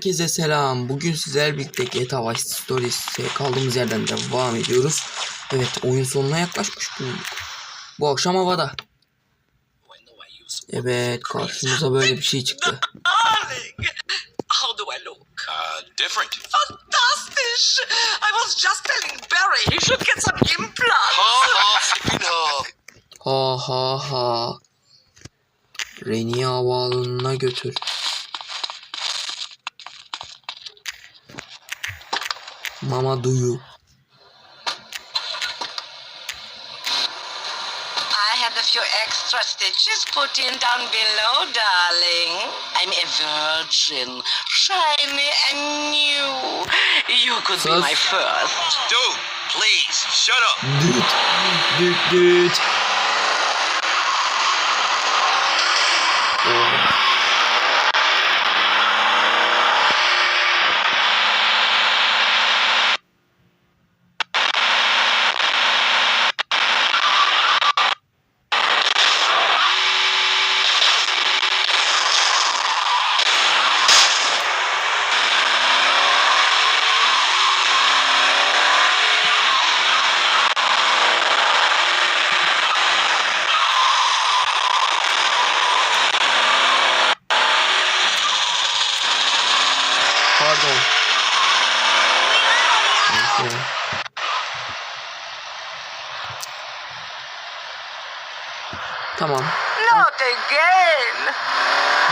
Herkese selam. Bugün sizlerle birlikte GTA Vice Stories'e kaldığımız yerden devam ediyoruz. Evet oyun sonuna yaklaşmış bulunduk. Bu akşam havada. Evet karşımıza böyle bir şey çıktı. Different. Fantastic! I was just telling Barry he should get some implants. Ha ha ha. Ha ha ha. Reni havaalanına götür. Mama do you? I had a few extra stitches put in down below, darling. I'm a virgin, shiny and new. You could be my first. Dude, please, shut up. Düt. Düt düt.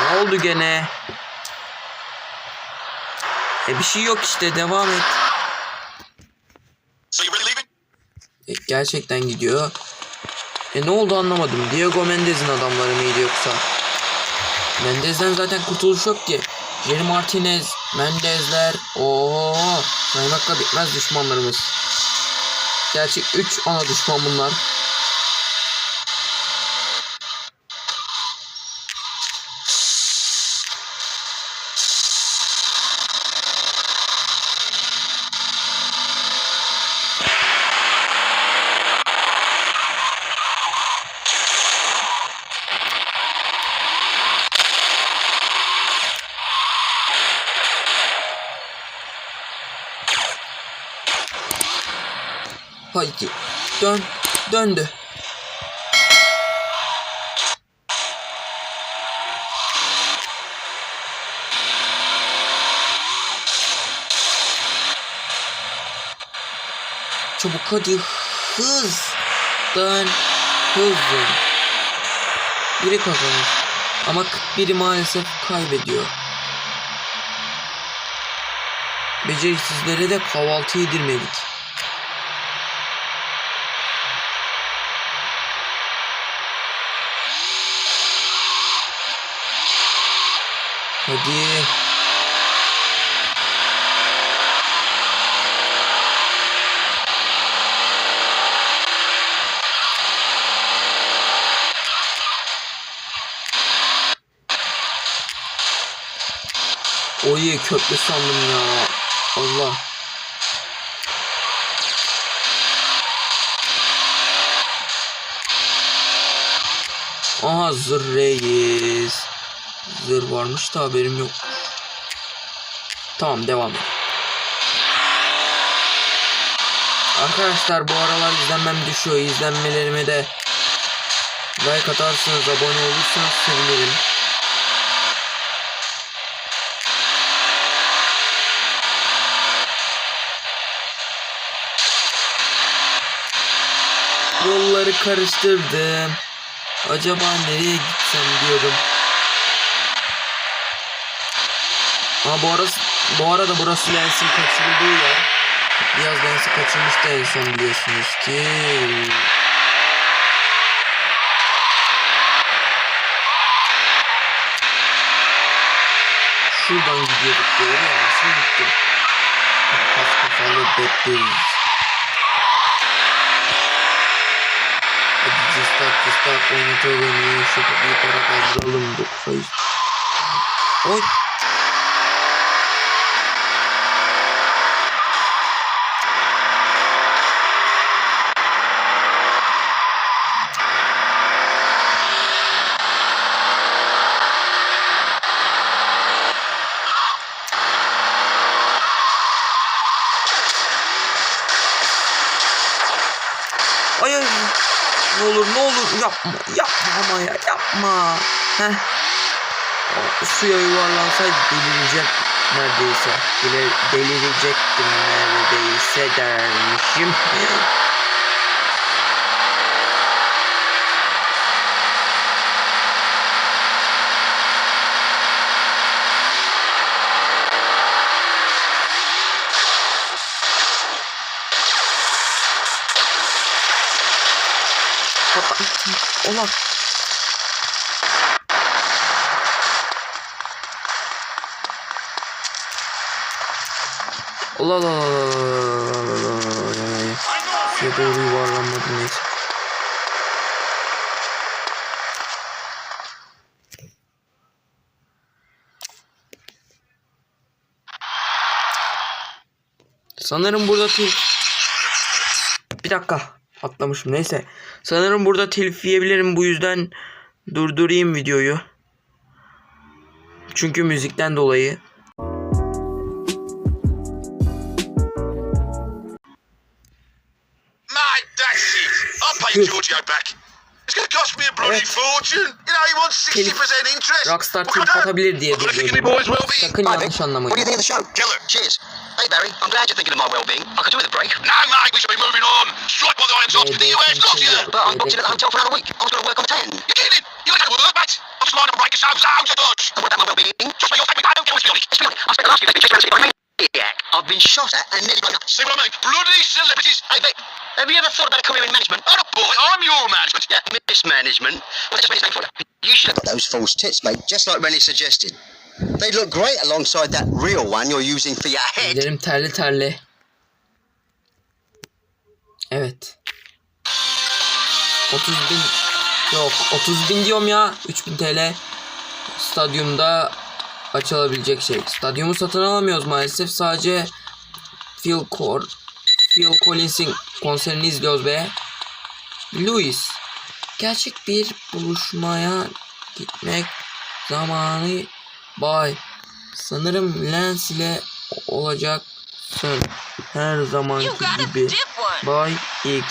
Ne oldu gene? E bir şey yok işte devam et. E, gerçekten gidiyor. E ne oldu anlamadım. Diego Mendez'in adamları mıydı yoksa? Mendez'den zaten kurtuluş yok ki. Jerry Martinez, Mendezler. Oo, saymakla bitmez düşmanlarımız. Gerçek 3 ana düşman bunlar. Haydi. Dön. Döndü. Çabuk hadi hız. Dön. Hızlı. Biri kazanır. Ama 41'i maalesef kaybediyor. Beceriksizlere de kahvaltı yedirmedik. Hadi. Oy köprü sandım ya. Allah. Aha zırh reis. Zırh varmış da haberim yok. Tamam devam et. Arkadaşlar bu aralar izlenmem düşüyor. İzlenmelerime de like atarsanız abone olursanız sevinirim. Yolları karıştırdım. Acaba nereye gitsem diyordum. Ama bu arası, bu arada burası Lens'in kaçırıldığı yer. Biraz Lens'i kaçırmıştı en son biliyorsunuz ki. Şuradan gidiyorduk doğru ya. Şimdi gittim. Kas kafalı bebeğiz. Hadi cıstak cıstak oynatalım. Şu kapıyı para kaldıralım. Dokuz Oy. Yapma ama ya yapma. Heh. O Suya yuvarlansaydı delirecek neredeyse. Delir, delirecektim neredeyse dermişim. Ola. Allah Allah Allah Allah Suya doğru yuvarlanmadım neyse. Sanırım burada til... Bir dakika. Atlamışım neyse. Sanırım burada telif yiyebilirim bu yüzden durdurayım videoyu. Çünkü müzikten dolayı. My back. It's going to cost me a bloody Evet. fortune. You know, he wants 60% interest. Rockstar do? atabilir diye well-being. Sakın Hi, yanlış Vic. What do you anlamayın. think of the show? Killer. Cheers. Hey, Barry. I'm glad you're thinking of my well-being. I could do with a break. No, mate, we should be moving on. Strike while the iron's hot. The US lost you. But I'm booked in at the hotel for another week. I was going to work on 10. You kidding? You ain't gonna work, mate. I'm just lying to break yourself down to dodge. And what about my well-being? Just for your sake, mate, I don't care what's feeling. Let's be honest. I spent the last few days around been shot at and nearly blown up. I mean? Bloody celebrities. Hey, Vic. Have you ever thought about a career in management? Oh, boy, I'm your management. Yeah, mismanagement. Well, that's what his name for you. Should have got those false tits, mate, just like Rennie suggested. They'd look great alongside that real one you're using for your head. Ellerim terli terli. Evet. 30 bin yok 30 bin diyorum ya 3000 TL stadyumda açılabilecek şey. Stadyumu satın alamıyoruz maalesef sadece Phil Core Phil Collins'in konserini izliyoruz be. Louis gerçek bir buluşmaya gitmek zamanı bay. Sanırım Lens ile olacaksın. Her zamanki gibi. Bay X.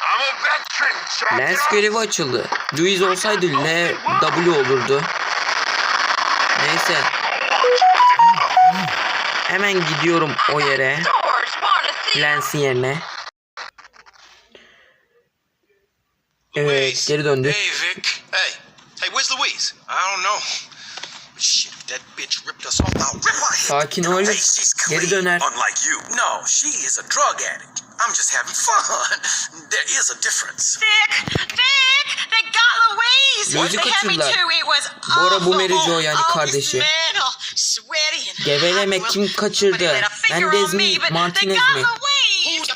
I'm a veteran, champion. Lens görevi açıldı. Louis olsaydı L W olurdu. Neyse. Hemen gidiyorum o yere. Lens'in yerine. Evet geri döndük. Hey, Vic. Hey. Hey, where's Louise? I don't know. Shit, if that bitch ripped us off, I'll rip her head. Sakin ol. Geri döner. unlike you. No, she is a drug addict. I'm just having fun. There is a difference. Vic, Vic, they got Louise. Louise'i they had me kaçırdılar. too. It was Bu ara bu awful. Jo yani Always kardeşi. mental, sweaty and Geveleme hot. kim kaçırdı? somebody laid a finger Mendez on me, mi? but they Martinez got mi? Louise.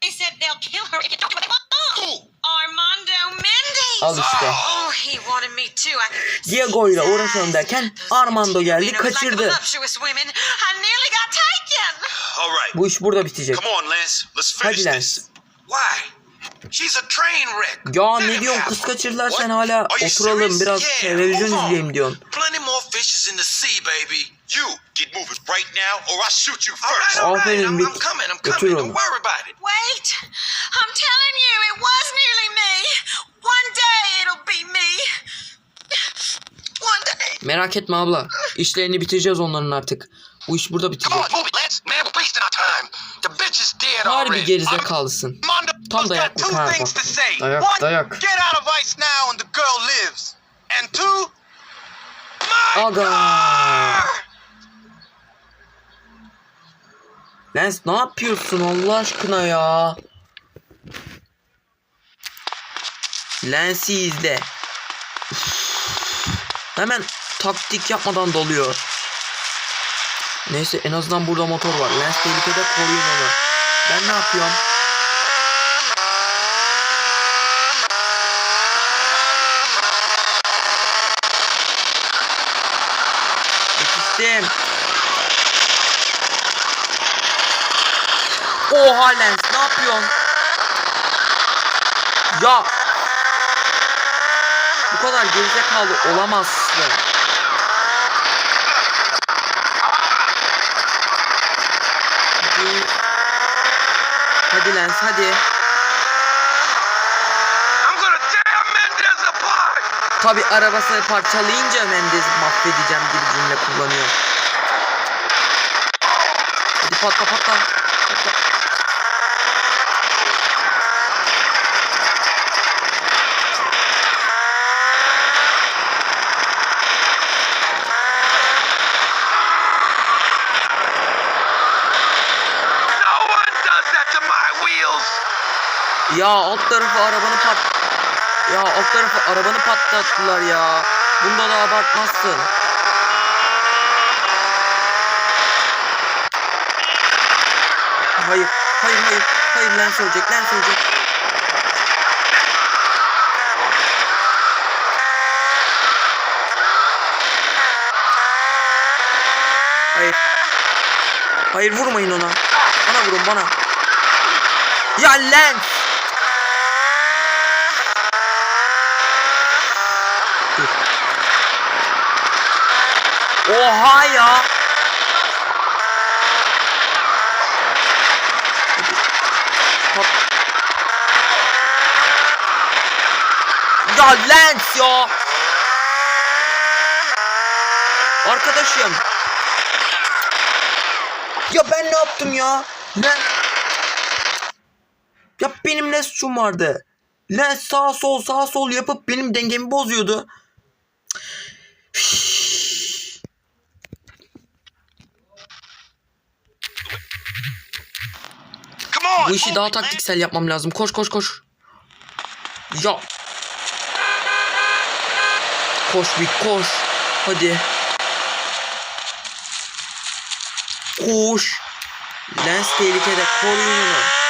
They and said they'll kill her if you don't do what they want. Armando Mendes. Al işte. Oh, he wanted me too. I could see Diego ile his uğraşalım eyes. derken Those Armando geldi Latino was like kaçırdı. voluptuous women. I nearly got taken. All right. Bu iş burada bitecek. Come on, Lance. Let's finish Hadi Lens. this. Why? She's a train wreck. Ya ne diyorsun kız What? sen hala oturalım biraz Yeah, televizyon izleyeyim diyorsun. Plenty more fishes in the sea, baby. You get moving right now, or I shoot you All right, first. all right. Aferin I'm, Vic. I'm coming. I'm Götür coming. onu. Don't worry about it. Wait, I'm telling you, it was nearly me. One day it'll be me. One day. Merak etme abla. İşlerini bitireceğiz onların artık. Bu iş burada Come bitecek. Now and the girl lives. And two, my Aga. Lens ne yapıyorsun Allah aşkına ya? Lens'i izle. Hemen taktik yapmadan doluyor. Neyse en azından burada motor var. Lens tehlikede koruyun onu. Ben ne yapıyorum? Yetiştim. Oha Lens ne yapıyorsun? Ya. Bu kadar gerizekalı olamazsın. Lens hadi. Tabi arabasını parçalayınca Mendes mahvedeceğim gibi cümle kullanıyor. Hadi patla patla. Ya alt tarafı arabanı pat... Ya alt tarafı arabanı patlattılar ya. Bunda da abartmazsın. Hayır, hayır, hayır. Hayır lens ölecek, lens ölecek. Hayır. Hayır vurmayın ona. Bana vurun bana. Ya lens. Oha ya. Ya lens ya. Arkadaşım. Ya ben ne yaptım ya? Lens. Ya benim ne suçum vardı? Lens sağ sol sağ sol yapıp benim dengemi bozuyordu. Bu işi daha taktiksel yapmam lazım. Koş koş koş. Ya. Koş bir koş. Hadi. Koş. Lens tehlikede. Koruyun onu.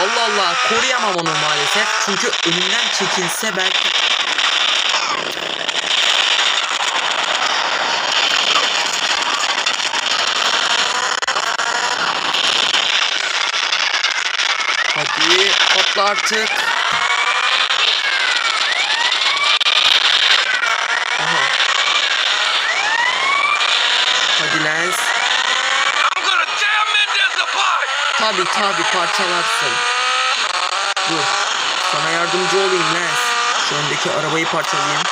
Allah Allah koruyamam onu maalesef. Çünkü önümden çekilse belki Hadi patla artık. Aha. Hadi Lens. Tabi tabi parçalarsın. Dur. Sana yardımcı olayım Lens. Şu öndeki arabayı parçalayayım.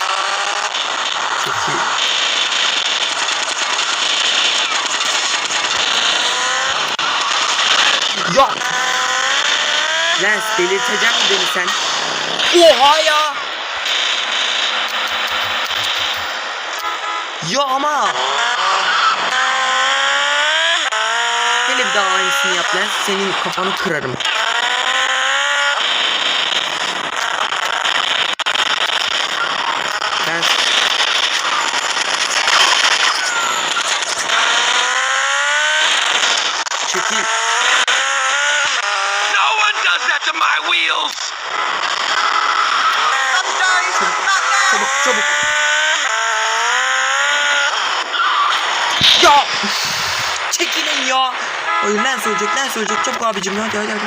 Çok iyi. Ya! Lens delirtecek mi beni sen? Oha ya! Ya ama! Hele bir daha aynısını yap Lens. Senin kafanı kırarım. Lens. Çekil. No one does that to my wheels. Çabuk. Ya! Çekilin ya! Hayır lens ölecek lens ölecek çabuk abicim ya hadi hadi hadi.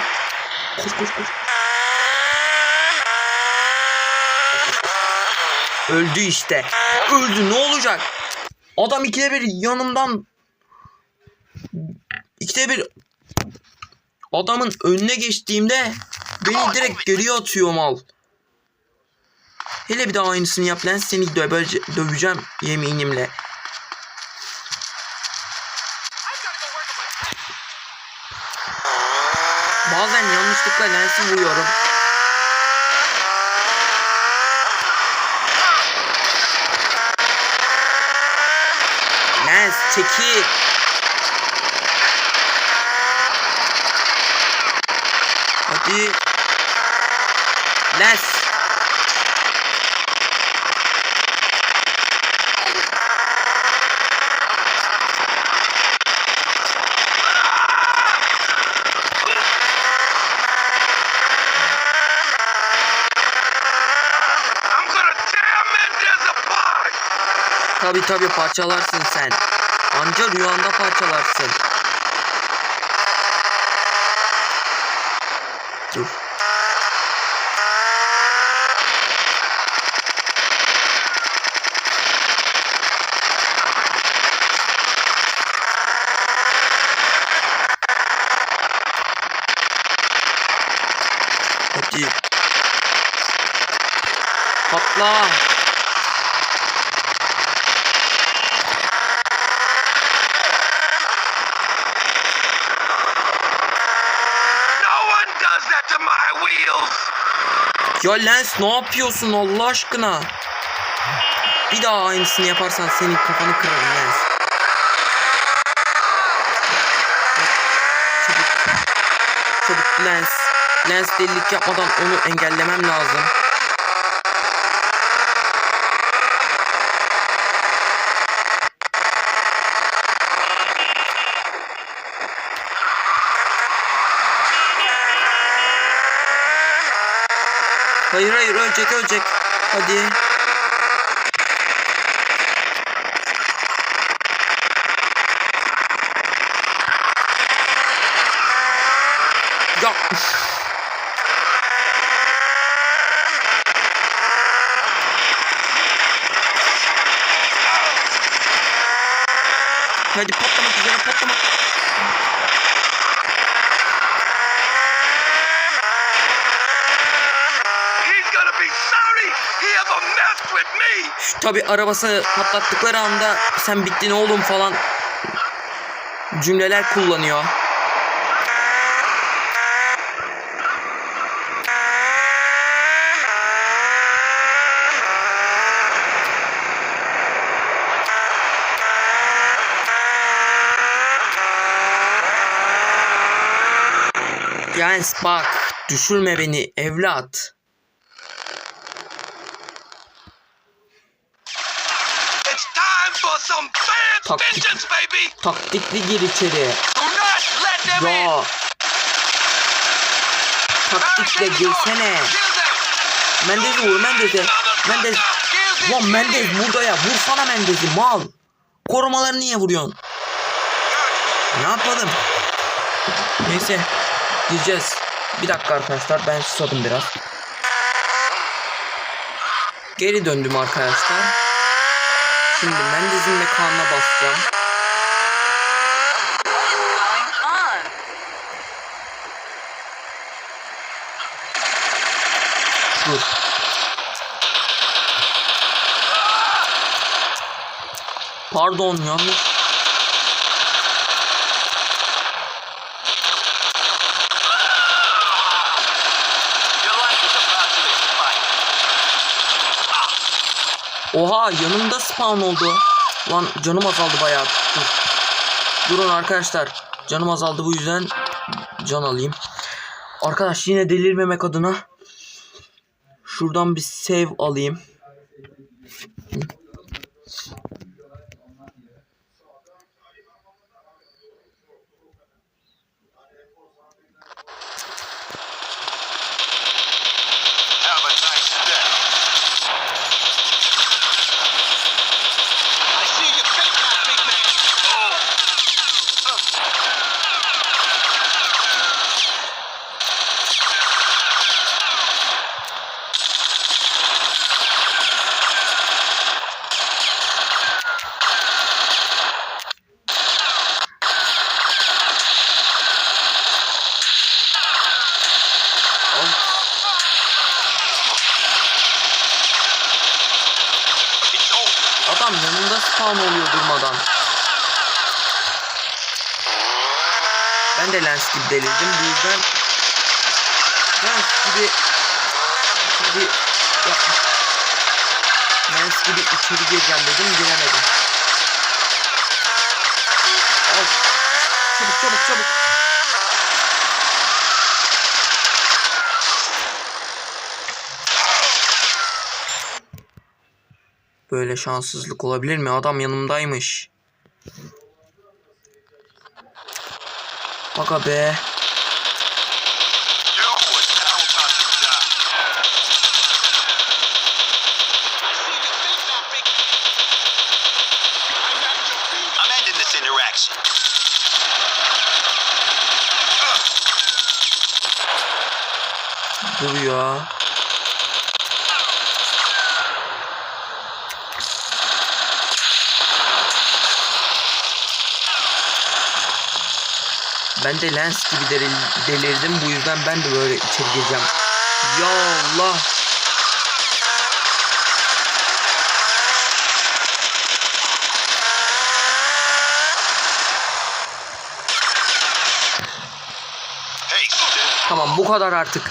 Koş koş koş. Öldü işte. Öldü ne olacak? Adam ikide bir yanımdan ikide bir adamın önüne geçtiğimde beni direkt geriye atıyor mal. Hele bir daha aynısını yap lan seni dövece- döveceğim yeminimle. Bazen yanlışlıkla lensi vuruyorum. Lens çekil. Hadi. Lens. Tabi tabi parçalarsın sen. Anca rüyanda parçalarsın. Dur. Hadi. Patla. Ya Lens ne yapıyorsun Allah aşkına? Bir daha aynısını yaparsan senin kafanı kırarım Lens. Çabuk. Çabuk Lens. Lens delilik yapmadan onu engellemem lazım. Hayır hayır ölecek ölecek. Hadi. Ya. Hadi patlamak üzere patlamak. He's gonna be sorry he ever messed with me. Tabi arabası patlattıkları anda sen bittin oğlum falan cümleler kullanıyor. Jens bak düşürme beni evlat. It's time for some bad Taktik. Taktikli gir içeri. Ya. Taktikle girsene. Mendez'i vur Mendez'e. Mendez. Lan Mendez burada ya. Vursana Mendez'i mal. Korumaları niye vuruyorsun? Ne yapalım? Neyse. Gireceğiz. Bir dakika arkadaşlar. Ben susadım biraz. Geri döndüm arkadaşlar. Şimdi Mendez'in de kanına basacağım. Dur. Pardon yanlış. Your life is about to expire. Oha yanımda spawn oldu. Lan canım azaldı bayağı. Dur. Durun arkadaşlar. Canım azaldı bu yüzden can alayım. Arkadaş yine delirmemek adına şuradan bir save alayım. Have a nice day. I see your fate now, big man. It's over. Adam spawn oluyor durmadan. Ben de lens gibi delirdim. Bu yüzden lens gibi gibi. Lens gibi içeri gireceğim dedim giremedim. Çabuk çabuk çabuk. Böyle şanssızlık olabilir mi? Adam yanımdaymış. Aga be. You was Ben de lens gibi delirdim. delirdim. Bu yüzden ben de böyle içeri gireceğim. Ya Allah. Hey. Tamam bu kadar artık.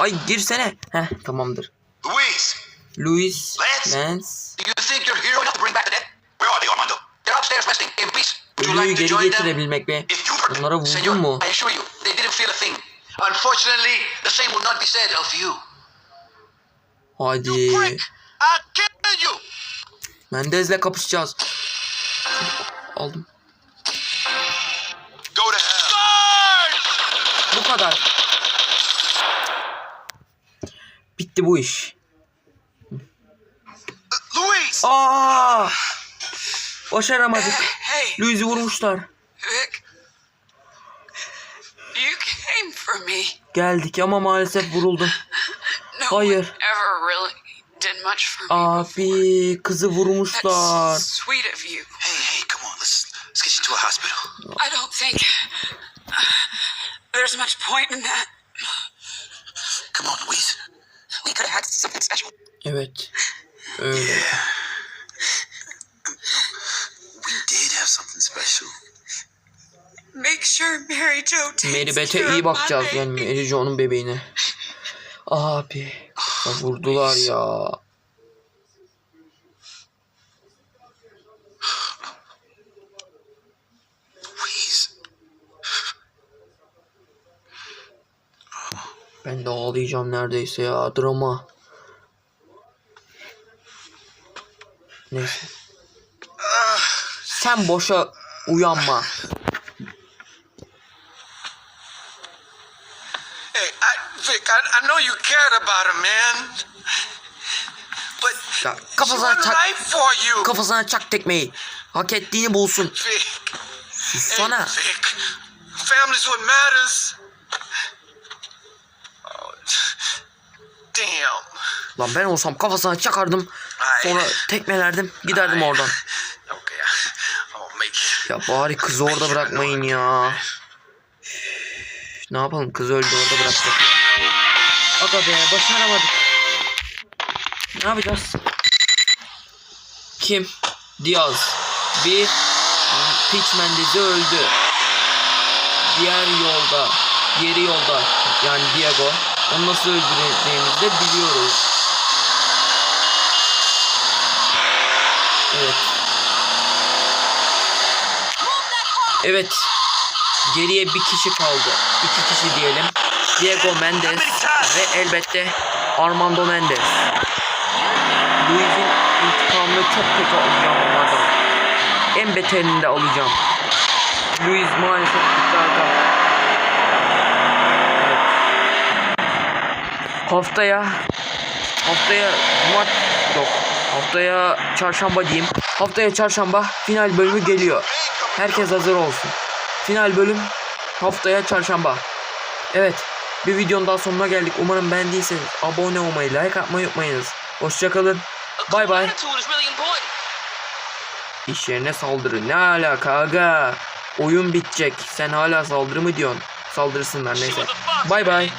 Ay girsene. Heh tamamdır. Luis. Luis. Lance. Lance. Do you think your hero will bring back the dead? Where are they Armando? They're upstairs resting in peace. Ölüyü geri getirebilmek be. If you. Onlara vurdun Senor, mu? I assure you, they didn't feel a thing. Unfortunately, the same will not be said of you. Hadi. Prick! I'll kill you! Mendez'le kapışacağız. Aldım. Go to hell. Bu kadar. Bitti bu iş. Louise! Aa! Başaramadık. Hey, Louis'i vurmuşlar. Vic. You came for me. Geldik ama maalesef vuruldum. Hayır. Abi kızı vurmuşlar. That's sweet of you. Hey, hey, come on, let's let's get you to a hospital. I don't think there's much point in that. Come on, Louise. We could have had something special. Evet. Öyle. We did have something special. Care iyi bakacağız yani. Mary Jo'nun bebeğine. Abi. kıza Vurdular ya. Ben de ağlayacağım neredeyse ya. Drama. Neyse. Sen boşa uyanma. Man. But Ya kafasına çak. right for you. Kafasına çak tekmeyi. Hak ettiğini bulsun. Sussana. Family's what matters. Damn. Lan ben olsam kafasına çakardım. Sonra tekmelerdim. Giderdim oradan. Ya bari kızı orada bırakmayın ya. Ne yapalım kız öldü orada bıraktık. Aga be başaramadık. Ne yapacağız? Kim? Diaz. Bir Pitch Mendez'i öldü. Diğer yolda. Diğeri yolda. Yani Diego. Onu nasıl öldüreceğimizi de biliyoruz. Evet. Evet. Geriye bir kişi kaldı. İki kişi diyelim. Diego Mendes ve elbette Armando Mendes. Luis'in intikamını çok kötü alacağım onlardan. En beterini de alacağım. Luis maalesef iddiada. Haftaya haftaya Mart yok. Haftaya çarşamba diyeyim. Haftaya çarşamba final bölümü geliyor. Herkes hazır olsun. Final bölüm haftaya çarşamba. Evet. Bir videonun daha sonuna geldik. Umarım beğendiyseniz abone olmayı, like atmayı unutmayınız. Hoşçakalın. Bay bay. İş yerine saldırı. Ne alaka aga? Oyun bitecek. Sen hala saldırı mı diyorsun? Saldırsınlar neyse. Bay bay.